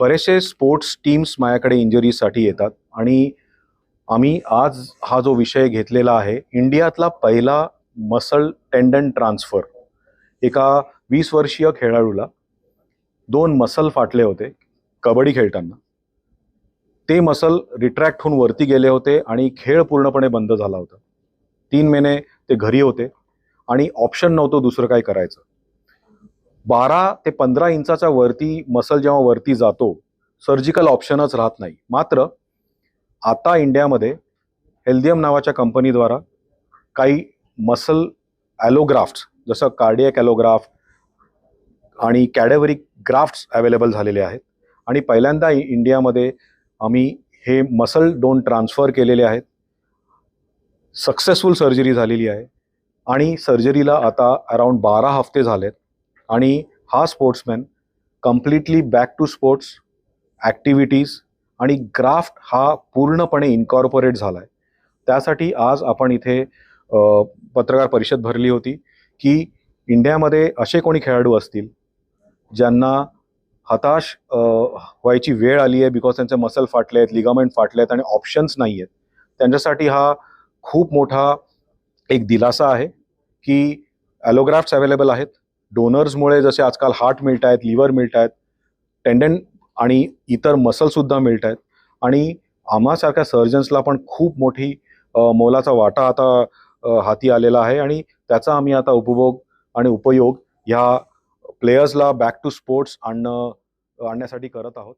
बरेचसे sports teams माझ्याकडे इंजरीजसाठी येतात. आणि आम्ही आज हा जो विषय घेतलेला आहे इंडियातला पहिला मसल टेंडन ट्रान्सफर एका वीस वर्षीय खेळाडूला दोन मसल फाटले होते कबड्डी खेळताना. ते मसल रिट्रॅक्ट होऊन वरती गेले होते आणि खेळ पूर्णपणे बंद झाला होता. तीन महिने ते घरी होते आणि ऑप्शन नव्हतं दुसरं काय करायचं. बारा ते पंधरा इंचाच्या वरती मसल जेव्हा वरती जातो सर्जिकल ऑप्शनच राहत नाही. मात्र आता इंडियामध्ये हेल्दियम नावाच्या कंपनीद्वारा काही मसल ॲलोग्राफ्ट्स जसं कार्डियक ॲलोग्राफ आणि कॅडेवरी ग्राफ्ट्स अवेलेबल झालेले आहेत. आणि पहिल्यांदा इंडियामध्ये आम्ही हे मसल दोन ट्रान्सफर केलेले आहेत. सक्सेसफुल सर्जरी झालेली आहे. आणि सर्जरीला आता अराउंड बारा हफ्ते झालेत. आणि हा sportsman completely back to sports activities आणि ग्राफ्ट हा पूर्णपणे इन्कॉर्पोरेट झाला आहे त्यासाठी आज आपण इथे पत्रकार परिषद भरली होती की इंडियामध्ये असे कोणी खेळाडू असतील ज्यांना हताश व्हायची वेळ आली आहे बिकॉज त्यांचे मसल फाटले आहेत लिगामेंट फाटले आहेत आणि ऑप्शन्स नाही आहेत. त्यांच्यासाठी हा खूप मोठा एक दिलासा आहे की ॲलोग्राफ्ट्स अवेलेबल आहेत. डोनर्समुळे जसे आजकाल हार्ट मिळत आहेत लिव्हर मिळत आहेत टेंडन आणि इतर मसलसुद्धा मिळत आहेत. आणि आम्हासारख्या सर्जन्सला पण खूप मोठी मोलाचा वाटा आता हाती आलेला आहे. आणि त्याचा आम्ही आता उपभोग आणि उपयोग ह्या प्लेयर्सला बॅक टू स्पोर्ट्स आणणं आणण्यासाठी करत आहोत.